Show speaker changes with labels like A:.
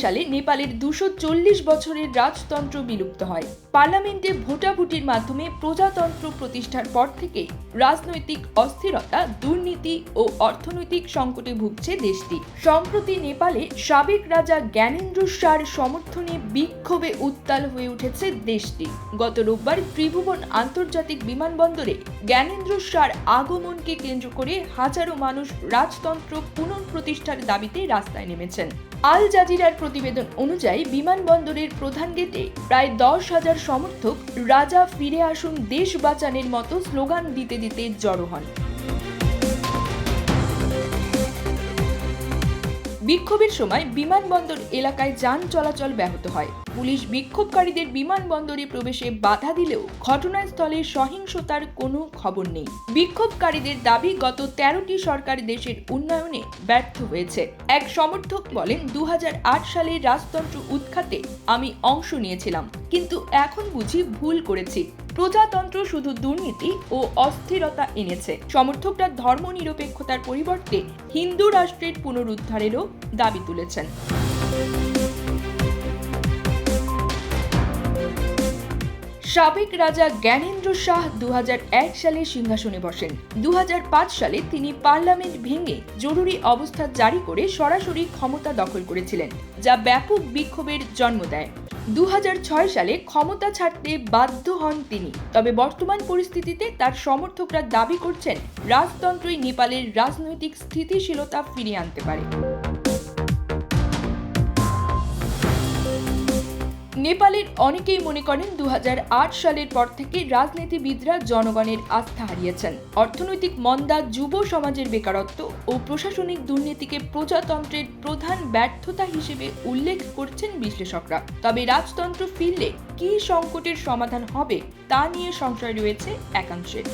A: সালে নেপালের দুশো চল্লিশ বছরের রাজতন্ত্র বিলুপ্ত হয়। পার্লামেন্টে ভোটাভুটির মাধ্যমে প্রজাতন্ত্র প্রতিষ্ঠার পর থেকে রাজনৈতিক অস্থিরতা, দুর্নীতি ও অর্থনৈতিক সংকটে ভুগছে দেশটি। সম্প্রতি নেপালে সাবেক রাজা জ্ঞানেন্দ্র শাহর সমর্থনে বিক্ষোভে উত্তাল হয়ে উঠেছে দেশটি। গত রোববার ত্রিভুবন আন্তর্জাতিক বিমানবন্দরে জ্ঞানেন্দ্র শাহর আগমনকে কেন্দ্র করে হাজারো মানুষ রাজতন্ত্র পুনঃপ্রতিষ্ঠার দাবিতে রাস্তায় নেমেছেন। আল জাজিরার প্রতিবেদন অনুযায়ী বিমানবন্দরের প্রধান গেটে প্রায় দশ হাজার সমর্থক রাজা ফিরে আসুন দেশ বাঁচানের মতো স্লোগান দিতে দিতে জড়ো হন। বিক্ষোভের সময় বিমানবন্দর এলাকায় যান চলাচল ব্যাহত হয়। পুলিশ বিক্ষোভকারীদের বিমানবন্দরে প্রবেশে বাধা দিলেও ঘটনাস্থলে সহিংসতার কোনো খবর নেই। বিক্ষোভকারীদের দাবি, গত তেরোটি সরকার দেশের উন্নয়নে ব্যর্থ হয়েছে। এক সমর্থক বলেন দু সালে রাজতন্ত্র উৎখাতে আমি অংশ নিয়েছিলাম, কিন্তু এখন বুঝি ভুল করেছি। প্রজাতন্ত্র শুধু দুর্নীতি ও অস্থিরতা এনেছে। সমর্থকরা ধর্মনিরপেক্ষতার পরিবর্তে হিন্দু রাষ্ট্রের পুনরুদ্ধারেরও দাবি তুলেছেন। সাবেক রাজা জ্ঞানেন্দ্র শাহ দু হাজার এক সালে সিংহাসনে বসেন। দু হাজার পাঁচ সালে তিনি পার্লামেন্ট ভেঙে জরুরি অবস্থা জারি করে সরাসরি ক্ষমতা দখল করেছিলেন, যা ব্যাপক বিক্ষোভের জন্ম দেয়। দু হাজার ছয় সালে ক্ষমতা ছাড়তে বাধ্য হন তিনি। তবে বর্তমান পরিস্থিতিতে তার সমর্থকরা দাবি করছেন, রাজতন্ত্রই নেপালের রাজনৈতিক স্থিতিশীলতা ফিরিয়ে আনতে পারে। নেপালের অনেকেই মনে করেন দু হাজার আট সালের পর থেকে রাজনীতিবিদরা জনগণের আস্থা হারিয়েছেন। অর্থনৈতিক মন্দা যুব সমাজের বেকারত্ব ও প্রশাসনিক দুর্নীতিকে প্রজাতন্ত্রের প্রধান ব্যর্থতা হিসেবে উল্লেখ করছেন বিশ্লেষকরা। তবে রাজতন্ত্র ফিরলে কী সংকটের সমাধান হবে তা নিয়ে সংশয় রয়েছে একাংশের